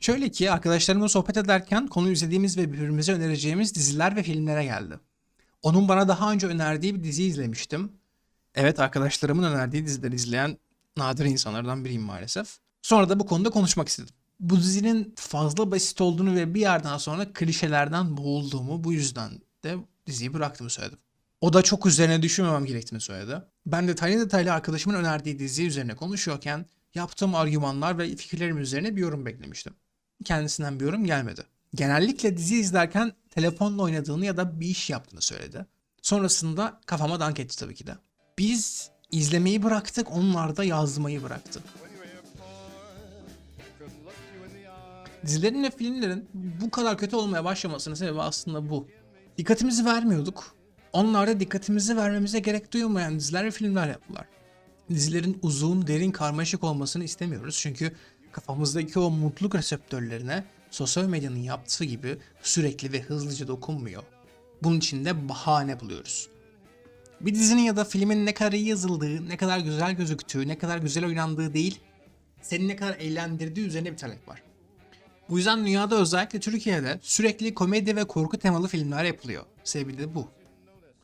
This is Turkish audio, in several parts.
Şöyle ki arkadaşlarımla sohbet ederken konu izlediğimiz ve birbirimize önereceğimiz diziler ve filmlere geldi. Onun bana daha önce önerdiği bir dizi izlemiştim. Evet arkadaşlarımın önerdiği dizileri izleyen nadir insanlardan biriyim maalesef. Sonra da bu konuda konuşmak istedim. Bu dizinin fazla basit olduğunu ve bir yerden sonra klişelerden boğulduğumu bu yüzden de diziyi bıraktığımı söyledim. O da çok üzerine düşünmemem gerektiğini söyledi. Ben detaylı detaylı arkadaşımın önerdiği dizi üzerine konuşuyorken yaptığım argümanlar ve fikirlerim üzerine bir yorum beklemiştim. Kendisinden bir yorum gelmedi. Genellikle dizi izlerken telefonla oynadığını ya da bir iş yaptığını söyledi. Sonrasında kafama dank etti tabii ki de. Biz izlemeyi bıraktık, onlar da yazmayı bıraktı. Dizilerin ve filmlerin bu kadar kötü olmaya başlamasının sebebi aslında bu. Dikkatimizi vermiyorduk. Onlar da dikkatimizi vermemize gerek duymayan diziler ve filmler yaptılar. Dizilerin uzun, derin, karmaşık olmasını istemiyoruz çünkü kafamızdaki o mutluluk reseptörlerine sosyal medyanın yaptığı gibi sürekli ve hızlıca dokunmuyor. Bunun için de bahane buluyoruz. Bir dizinin ya da filmin ne kadar iyi yazıldığı, ne kadar güzel gözüktüğü, ne kadar güzel oynandığı değil, seni ne kadar eğlendirdiği üzerine bir talep var. Bu yüzden dünyada özellikle Türkiye'de sürekli komedi ve korku temalı filmler yapılıyor. Sebebi de bu.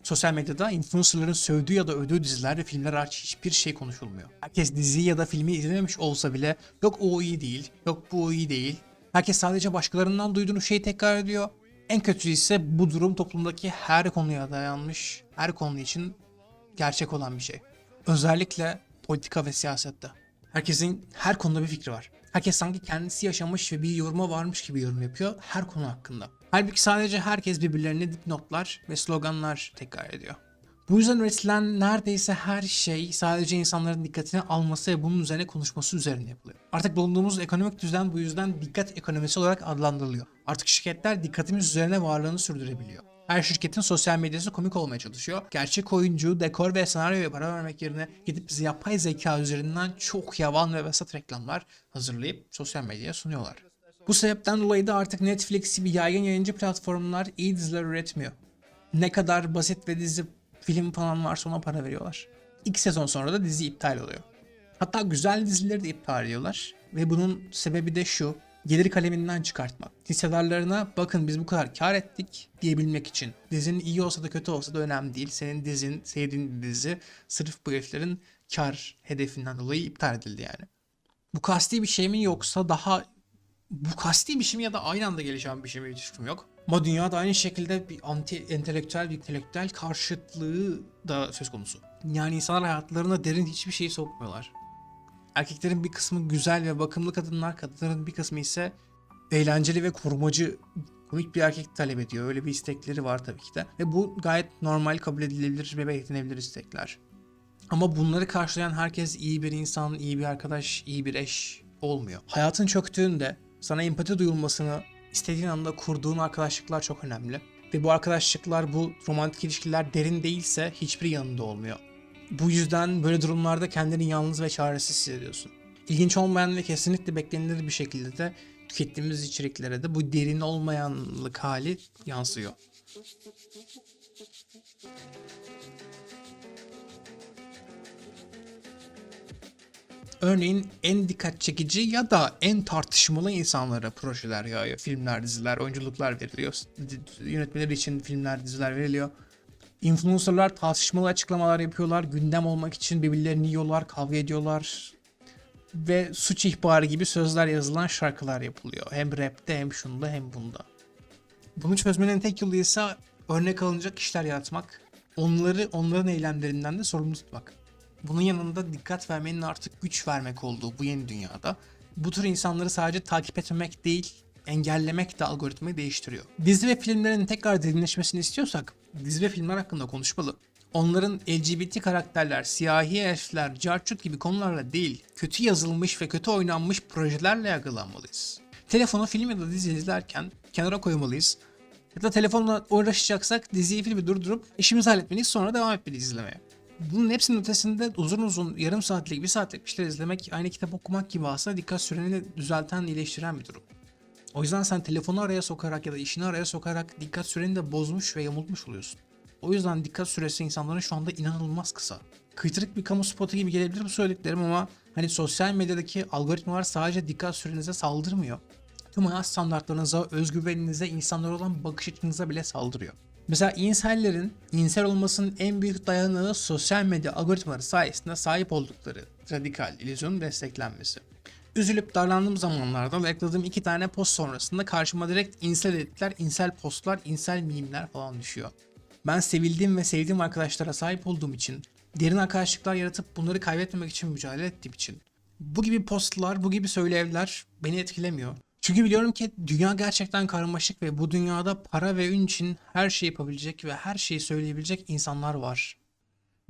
Sosyal medyada influencerların sövdüğü ya da övdüğü diziler ve filmler hariç hiçbir şey konuşulmuyor. Herkes diziyi ya da filmi izlememiş olsa bile yok o iyi değil, yok bu iyi değil. Herkes sadece başkalarından duyduğunu şeyi tekrar ediyor. En kötüsü ise bu durum toplumdaki her konuya dayanmış, her konu için gerçek olan bir şey. Özellikle politika ve siyasette. Herkesin her konuda bir fikri var. Herkes sanki kendisi yaşamış ve bir yoruma varmış gibi yorum yapıyor her konu hakkında. Halbuki sadece herkes birbirlerine dipnotlar ve sloganlar tekrar ediyor. Bu yüzden üretilen neredeyse her şey sadece insanların dikkatini alması ve bunun üzerine konuşması üzerine yapılıyor. Artık bulunduğumuz ekonomik düzen bu yüzden dikkat ekonomisi olarak adlandırılıyor. Artık şirketler dikkatimiz üzerine varlığını sürdürebiliyor. Her şirketin sosyal medyası komik olmaya çalışıyor. Gerçek oyuncu, dekor ve senaryoya para vermek yerine gidip yapay zeka üzerinden çok yavan ve vasat reklamlar hazırlayıp sosyal medyaya sunuyorlar. Bu sebepten dolayı da artık Netflix gibi yaygın yayıncı platformlar iyi diziler üretmiyor. Ne kadar basit ve dizi film falan varsa ona para veriyorlar. İlk sezon sonra da dizi iptal oluyor. Hatta güzel dizileri de iptal ediyorlar. Ve bunun sebebi de şu. Gelir kaleminden çıkartmak. Hissedarlarına bakın biz bu kadar kar ettik diyebilmek için. Dizinin iyi olsa da kötü olsa da önemli değil. Senin dizin, sevdiğin bir dizi sırf bu heriflerin kar hedefinden dolayı iptal edildi yani. Bu kasti bir şey mi yoksa daha bu kasti bir şey mi ya da aynı anda gelişen bir şey mi hiç fikrim yok. Ama dünyada aynı şekilde bir anti entelektüel bir entelektüel karşıtlığı da söz konusu. Yani insanlar hayatlarına derin hiçbir şeyi sokmuyorlar. Erkeklerin bir kısmı güzel ve bakımlı kadınlar, kadınların bir kısmı ise eğlenceli ve korumacı komik bir erkek talep ediyor. Öyle bir istekleri var tabii ki de. Ve bu gayet normal kabul edilebilir ve beklenebilir istekler. Ama bunları karşılayan herkes iyi bir insan, iyi bir arkadaş, iyi bir eş olmuyor. Hayatın çöktüğünde sana empati duyulmasını istediğin anda kurduğun arkadaşlıklar çok önemli. Ve bu arkadaşlıklar, bu romantik ilişkiler derin değilse hiçbir yanında olmuyor. Bu yüzden böyle durumlarda kendini yalnız ve çaresiz hissediyorsun. İlginç olmayan ve kesinlikle beklenilir bir şekilde de tükettiğimiz içeriklere de bu derin olmayanlık hali yansıyor. Örneğin en dikkat çekici ya da en tartışmalı insanlara projeler yağıyor. Filmler, diziler, oyunculuklar veriliyor. Yönetmeleri için filmler, diziler veriliyor. Influencerlar tartışmalı açıklamalar yapıyorlar. Gündem olmak için birbirlerini yiyorlar, kavga ediyorlar. Ve suç ihbarı gibi sözler yazılan şarkılar yapılıyor. Hem rapte hem şunda hem bunda. Bunu çözmenin tek yolu ise örnek alınacak kişiler yaratmak. Onları onların eylemlerinden de sorumlu tutmak. Bunun yanında dikkat vermenin artık güç vermek olduğu bu yeni dünyada bu tür insanları sadece takip etmemek değil, engellemek de algoritmayı değiştiriyor. Dizi ve filmlerin tekrar derinleşmesini istiyorsak dizi ve filmler hakkında konuşmalı. Onların LGBT karakterler, siyahi elfler, carçut gibi konularla değil, kötü yazılmış ve kötü oynanmış projelerle yargılanmalıyız. Telefonu film ya da dizi izlerken kenara koymalıyız. Ya da telefonla uğraşacaksak diziyi filmi durdurup işimizi halletmeliyiz sonra devam etmeliyiz izlemeye. Bunun hepsinin ötesinde uzun uzun yarım saatlik, bir saatlik bir şeyler izlemek aynı kitap okumak gibi aslında dikkat süreni düzelten, iyileştiren bir durum. O yüzden sen telefonu araya sokarak ya da işini araya sokarak dikkat süreni de bozmuş ve yamultmuş oluyorsun. O yüzden dikkat süresi insanların şu anda inanılmaz kısa. Kıytırık bir kamu spotu gibi gelebilir bu söylediklerim ama hani sosyal medyadaki algoritmalar sadece dikkat sürenize saldırmıyor. tüm hayat standartlarınıza, özgüveninize, insanlara olan bakış açınıza bile saldırıyor. Mesela insellerin insel olmasının en büyük dayanağı sosyal medya algoritmaları sayesinde sahip oldukları radikal illüzyonun desteklenmesi. Üzülüp darlandığım zamanlarda like'ladığım iki tane post sonrasında karşıma direkt insel editler, insel postlar, insel mimler falan düşüyor. Ben sevildiğim ve sevdiğim arkadaşlara sahip olduğum için, derin arkadaşlıklar yaratıp bunları kaybetmemek için mücadele ettiğim için bu gibi postlar, bu gibi söylevler beni etkilemiyor. Çünkü biliyorum ki dünya gerçekten karmaşık ve bu dünyada para ve ün için her şeyi yapabilecek ve her şeyi söyleyebilecek insanlar var.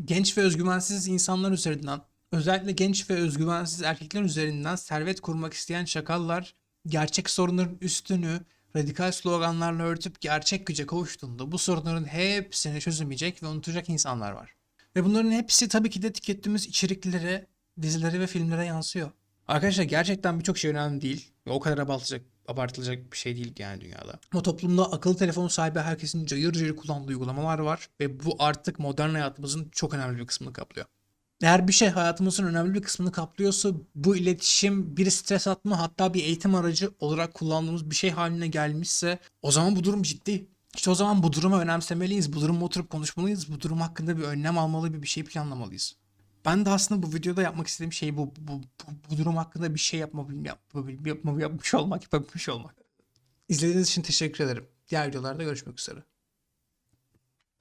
Genç ve özgüvensiz insanlar üzerinden, özellikle genç ve özgüvensiz erkekler üzerinden servet kurmak isteyen şakallar, gerçek sorunların üstünü radikal sloganlarla örtüp gerçek güce kavuştuğunda bu sorunların hepsini çözemeyecek ve unutacak insanlar var. Ve bunların hepsi tabii ki de tükettiğimiz içeriklere, dizilere ve filmlere yansıyor. Arkadaşlar gerçekten birçok şey önemli değil. O kadar abartılacak, abartılacak bir şey değil yani dünyada. Ama toplumda akıllı telefon sahibi herkesin cayır cayır kullandığı uygulamalar var. Ve bu artık modern hayatımızın çok önemli bir kısmını kaplıyor. Eğer bir şey hayatımızın önemli bir kısmını kaplıyorsa bu iletişim bir stres atma hatta bir eğitim aracı olarak kullandığımız bir şey haline gelmişse o zaman bu durum ciddi. İşte o zaman bu durumu önemsemeliyiz. Bu durumu oturup konuşmalıyız. Bu durum hakkında bir önlem almalı, bir şey planlamalıyız. Ben de aslında bu videoda yapmak istediğim şey bu. Bu, bu, bu durum hakkında bir şey yapma, yapma, yapma, yapmış olmak, yapabilmiş olmak. İzlediğiniz için teşekkür ederim. Diğer videolarda görüşmek üzere.